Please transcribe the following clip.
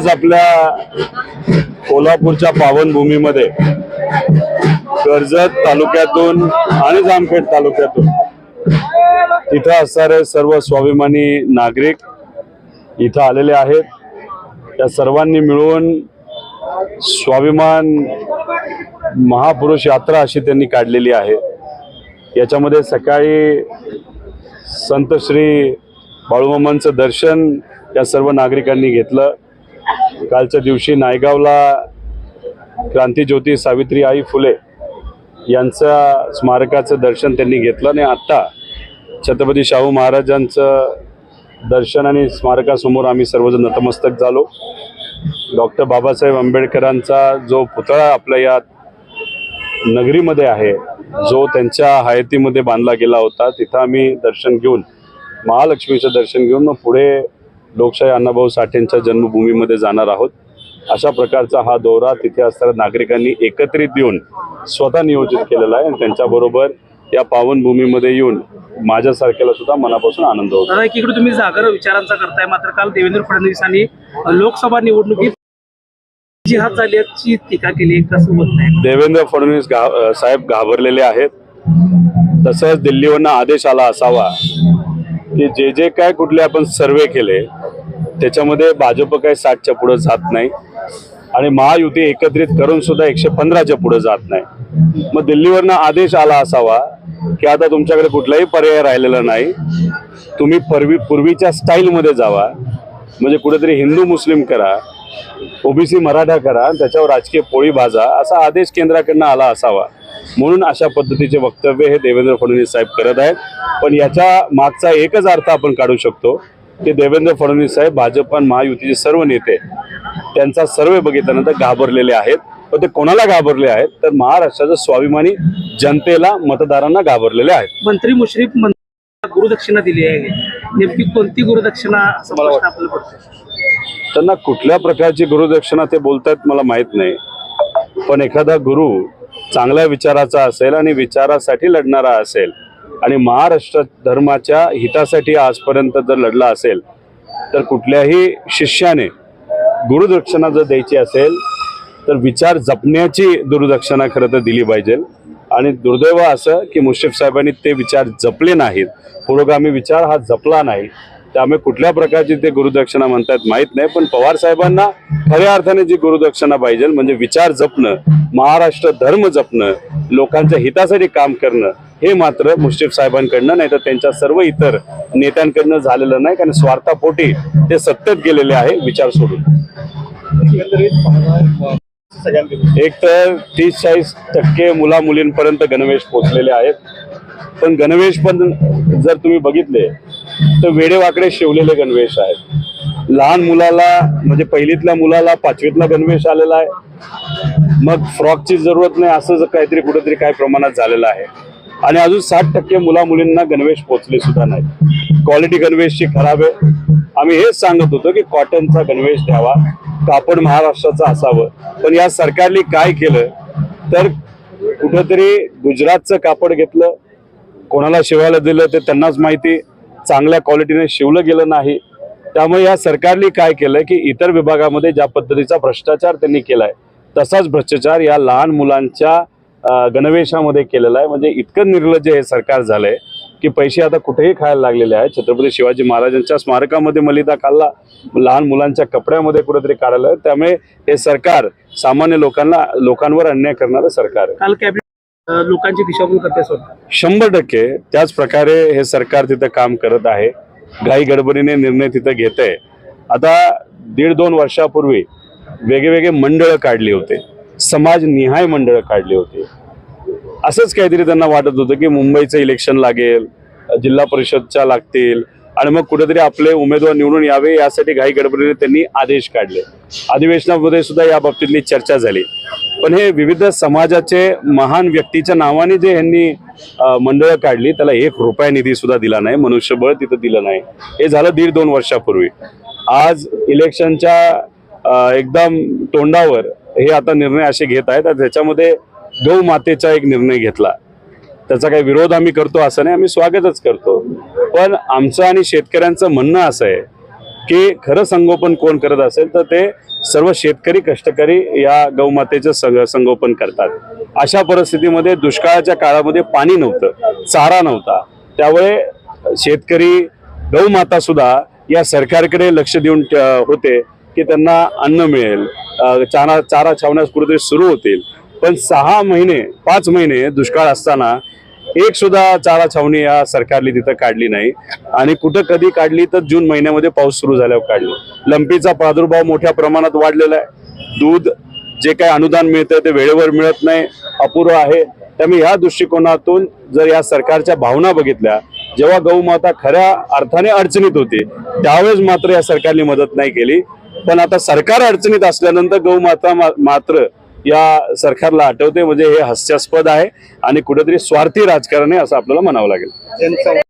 आज आपल्या कोल्हापूरच्या पावनभूमीमध्ये कर्जत तालुक्यातून आणि जामखेड तालुक्यातून तिथं असणारे सर्व स्वाभिमानी नागरिक इथं आलेले आहेत. त्या सर्वांनी मिळून स्वाभिमान महापुरुष यात्रा अशी त्यांनी काढलेली आहे. याच्यामध्ये सकाळी संत श्री बाळूमामांचं दर्शन या सर्व नागरिकांनी घेतलं. कालच्या दिवशी नायगावला क्रांतीज्योती सावित्री आई फुले यांच्या स्मारकाचं दर्शन त्यांनी घेतलं आणि आत्ता छत्रपती शाहू महाराजांचं दर्शन आणि स्मारकासमोर आम्ही सर्वजण नतमस्तक झालो. डॉक्टर बाबासाहेब आंबेडकरांचा जो पुतळा आपल्या या नगरीमध्ये आहे जो त्यांच्या हयातीमध्ये बांधला गेला होता तिथं आम्ही दर्शन घेऊन महालक्ष्मीचं दर्शन घेऊन मग पुढे लोकशाही अण्णाभाऊ साठेंच्या जन्मभूमीमध्ये जाणार आहोत. अशा प्रकारचा हा दौरा तिथे असणाऱ्या नागरिकांनी एकत्रित येऊन स्वतः नियोजित केलेला आहे आणि त्यांच्याबरोबर या पावनभूमीमध्ये येऊन माझ्यासारख्याला सुद्धा मनापासून आनंद होतो. एकीकडे तुम्ही जागर विचारांचा करताय मात्र काल देवेंद्र फडणवीसांनी लोकसभा निवडणुकीत जिहाद झाल्याची टीका केली कसं होत नाही? देवेंद्र फडणवीस साहेब घाबरलेले आहेत. तसंच दिल्लीवरनं आदेश आला असावा की जे जे काय कुठले आपण सर्वे केले त्याच्यामध्ये भाजप काय साठच्या पुढे जात नाही. आणि महायुती एकत्रित करून सुद्धा एकशे पंधराच्या पुढे जात नाही. मग दिल्लीवरनं आदेश आला असावा की आता तुमच्याकडे कुठलाही पर्याय राहिलेला नाही. तुम्ही पूर्वी पूर्वीच्या स्टाईलमध्ये जावा. म्हणजे कुठेतरी हिंदू मुस्लिम करा. ओबीसी मराठा करा. त्याच्यावर राजकीय पोळी भाजा असा आदेश केंद्राकडनं आला असावा. म्हणून अशा पद्धतीचे वक्तव्य हे देवेंद्र फडणवीस साहेब करत आहेत. पण याच्या मागचा एकच अर्थ आपण काढू शकतो की देवेंद्र फडणवीस साहेब भाजप आणि महायुतीचे सर्व नेते त्यांचा सर्वे बघितल्यानंतर घाबरलेले आहेत. पण ते कोणाला घाबरले आहेत? तर महाराष्ट्राच्या स्वाभिमानी जनतेला मतदारांना घाबरलेले आहेत. मंत्री मुश्रीफ मंत्री गुरुदक्षिणा दिली आहे. नेमकी कोणती गुरुदक्षिणा असं आपल्याला पडतो? त्यांना कुठल्या प्रकारची गुरुदक्षिणा ते बोलतायत मला माहीत नाही. पण एखादा गुरु चांगल्या विचाराचा असेल आणि विचारासाठी लढणारा असेल आणि महाराष्ट्र धर्माच्या हितासाठी आजपर्यंत जर लढला असेल तर कुठल्याही शिष्याने गुरुदक्षिणा जर द्यायची असेल तर विचार जपण्याची गुरुदक्षिणा खरं तर दिली पाहिजे. आणि दुर्दैव असं की मुश्रीफ साहेबांनी ते विचार जपले नाहीत. पुरोगामी विचार हा जपला नाही. त्यामुळे कुठल्या प्रकारची ते गुरुदक्षिणा म्हणतात माहीत नाही पण पवार साहेबांना खऱ्या अर्थाने जी गुरुदक्षिणा पाहिजे म्हणजे विचार जपणं महाराष्ट्र धर्म जपणं लोकांच्या हितासाठी काम करणं हे मात्र मुश्रीफ साहेबांकडनं नाही तर त्यांच्या सर्व इतर नेत्यांकडनं झालेलं नाही कारण स्वार्थापोटी ते सत्तेत गेलेले आहे विचार सोडून. एक तर तीस चाळीस टक्के मुला मुलींपर्यंत गणवेश पोचलेले आहेत. पण गणवेश पण जर तुम्ही बघितले तर वेडेवाकडे शिवलेले गणवेश आहेत. लहान मुलाला म्हणजे पहिलीतल्या मुलाला पाचवीतला गणवेश आलेला आहे. मग फ्रॉकची जरूरत नाही असं जर काहीतरी कुठेतरी काही प्रमाणात झालेलं आहे. आणि अजून साठ टक्के मुला मुलींना गणवेश पोचले सुद्धा नाही क्वालिटी गणवेशची खराब आहे. आम्ही हेच सांगत होतो की कॉटनचा गणवेश द्यावा. कापड महाराष्ट्राचं असावं. पण या सरकारने काय केलं? तर कुठंतरी गुजरातचं कापड घेतलं. कोणाला शिवायला दिलं ते त्यांनाच माहिती. चांगल्या क्वालिटीने शिवलं गेलं नाही. त्यामुळे या सरकारने काय केलं की इतर विभागामध्ये ज्या पद्धतीचा भ्रष्टाचार त्यांनी केलाय तसाच भ्रष्टाचार या लहान मुलांच्या गणवेशामध्ये केलेला आहे. म्हणजे इतकं निर्लज्ज हे सरकार झालंय की पैसे आता कुठेही खायला लागलेले आहेत. छत्रपती शिवाजी महाराजांच्या स्मारकामध्ये मलिदा खाल्ला लहान मुलांच्या कपड्यामध्ये कुठेतरी काढायला त्यामुळे हे सरकार सामान्य लोकांना लोकांवर अन्याय करणारं सरकार आहे. लोकांची दिशाभूल करते शंभर टक्के त्याच प्रकारे हे सरकार तिथं काम करत आहे. घाई गडबडीने निर्णय तिथं घेत आहे आता दीड दोन वर्षापूर्वी वेगवेगळे मंडळं काढली होते. समाजनिहाय मंडळं काढली होती. असंच काहीतरी त्यांना वाटत होतं की मुंबईचं इलेक्शन लागेल जिल्हा परिषदच्या लागतील आणि मग कुठेतरी आपले उमेदवार निवडून यावे यासाठी घाई गडबडीने त्यांनी आदेश काढले. अधिवेशनामध्ये सुद्धा या बाबतीतली चर्चा झाली. पण हे विविध समाजाचे महान व्यक्तीच्या नावाने जे यांनी मंडळं काढली त्याला एक रुपया निधी सुद्धा दिला नाही मनुष्यबळ तिथं दिलं नाही. हे झालं दीड दोन वर्षापूर्वी. आज इलेक्शनच्या एकदम तोंडावर हे आता निर्णय असे घेत आहेत त्याच्यामध्ये गौ मातेचा एक निर्णय घेतला. त्याचा काही विरोध आम्ही करतो असं नाही आम्ही स्वागतच करतो. पण आमचं आणि शेतकऱ्यांचं म्हणणं असं आहे की खरं संगोपन कोण करत असेल तर ते सर्व शेतकरी कष्टकरी या गौमातेचं संग संगोपन करतात. अशा परिस्थितीमध्ये दुष्काळाच्या काळामध्ये पाणी नव्हतं चारा नव्हता. त्यामुळे शेतकरी गौमाता सुद्धा या सरकारकडे लक्ष देऊन होते की त्यांना अन्न मिळेल चारा चारा छावण्यास कुठेतरी सुरू होतील. पण सहा महिने पाच महिने दुष्काळ असताना एक सुद्धा चारा छावणी या सरकारने तिथं काढली नाही. आणि कुठं कधी काढली तर जून महिन्यामध्ये पाऊस सुरू झाल्यावर काढली. लंपीचा प्रादुर्भाव मोठ्या प्रमाणात वाढलेला आहे. दूध जे काही अनुदान मिळतं ते वेळेवर मिळत नाही. अपुरं आहे. त्यामुळे ह्या दृष्टिकोनातून जर या सरकारच्या भावना बघितल्या जेव्हा गौमाता खऱ्या अर्थाने अडचणीत होती त्यावेळेस मात्र या सरकारने मदत नाही केली. पण आता सरकार अडचणीत असल्यानंतर गौमाता मा- मात्र या सरकारला आठवते म्हणजे हे हास्यास्पद आहे आणि कुठेतरी स्वार्थी राजकारण आहे असं आपल्याला म्हणावं लागेल.